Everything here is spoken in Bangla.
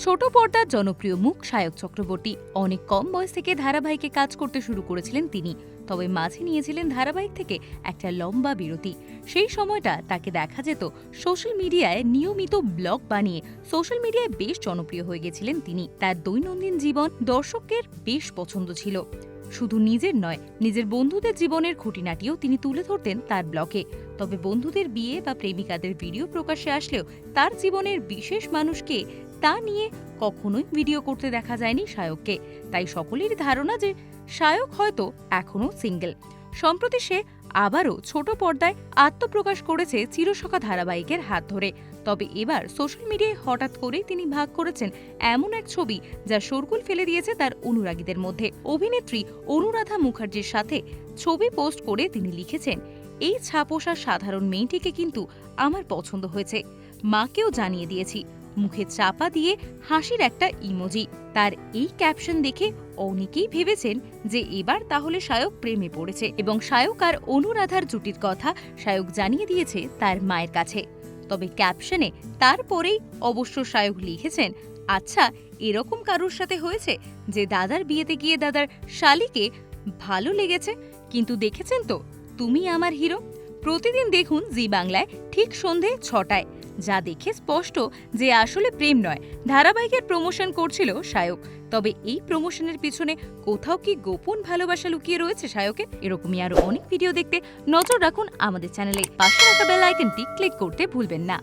ছোট পর্দার জনপ্রিয় মুখ সায়ক চক্রবর্তী। অনেক কম বয়স থেকে ধারাবাহিকে কাজ করতে শুরু করেছিলেন তিনি, তবে মাঝে নিয়েছিলেন ধারাবাহিক থেকে একটা লম্বা বিরতি। সেই সময়টা তাকে দেখা যেত সোশ্যাল মিডিয়ায় নিয়মিত ব্লগ বানিয়ে। সোশ্যাল মিডিয়ায় বেশ জনপ্রিয় হয়ে গেছিলেন তিনি। তার দৈনন্দিন জীবন দর্শকের বেশ পছন্দ ছিল। শুধু নিজের নয়, নিজের বন্ধুদের জীবনের খুঁটিনাটিও তিনি তুলে ধরতেন তার ব্লগে। তবে বন্ধুদের বিয়ে বা প্রেমিকাদের ভিডিও প্রকাশে আসলেও তার জীবনের বিশেষ মানুষকে তা নিয়ে কখনোই ভিডিও করতে দেখা যায়নি শায়ককে তাই সকলেরই ধারণা যে শায়ক হয়তো এখনও সিঙ্গেল সম্প্রতি সে আবারও ছোট পর্দায় আত্মপ্রকাশ করেছে চিরসখা ধারাবাহিকের হাত ধরে। তবে এবার সোশ্যাল মিডিয়ায় হঠাৎ করেই তিনি ভাগ করেছেন এমন এক ছবি যা শোরগোল ফেলে দিয়েছে তার অনুরাগীদের মধ্যে। অভিনেত্রী অনুরাধা মুখার্জির সাথে ছবি পোস্ট করে তিনি লিখেছেন, এই ছাপোষা সাধারণ মেয়েটিকে কিন্তু আমার পছন্দ হয়েছে। মাকেও জানিয়ে দিয়েছি। মুখে চাপা দিয়ে হাসির একটা ইমোজি। তার এই ক্যাপশন দেখে অনেকেই ভেবেছেন যে এবার তাহলে শায়ক প্রেমে পড়েছে এবং শায়ক আর অনুরাধার জুটির কথা শায়ক জানিয়ে দিয়েছে তার মায়ের কাছে। তবে ক্যাপশনে তারপরেই অবশ্য শায়ক লিখেছেন আচ্ছা এরকম কারুর সাথে হয়েছে যে দাদার বিয়েতে গিয়ে দাদার শালিকে ভালো লেগেছে? কিন্তু দেখেছেন তো, তুমি আমার হিরো? প্রতিদিন দেখুন জি বাংলায় ঠিক সন্ধে ছটায়। যা দেখে স্পষ্ট যে আসলে প্রেম নয়। ধারাবাহিকের প্রমোশন করছিল সায়ক। তবে এই প্রমোশনের পিছনে কোথাও কি গোপন ভালোবাসা লুকিয়ে রয়েছে সায়কের এরকমই আরও অনেক ভিডিও দেখতে নজর রাখুন আমাদের চ্যানেলে পাশে রাখা বেল আইকনটি ক্লিক করতে ভুলবেন না।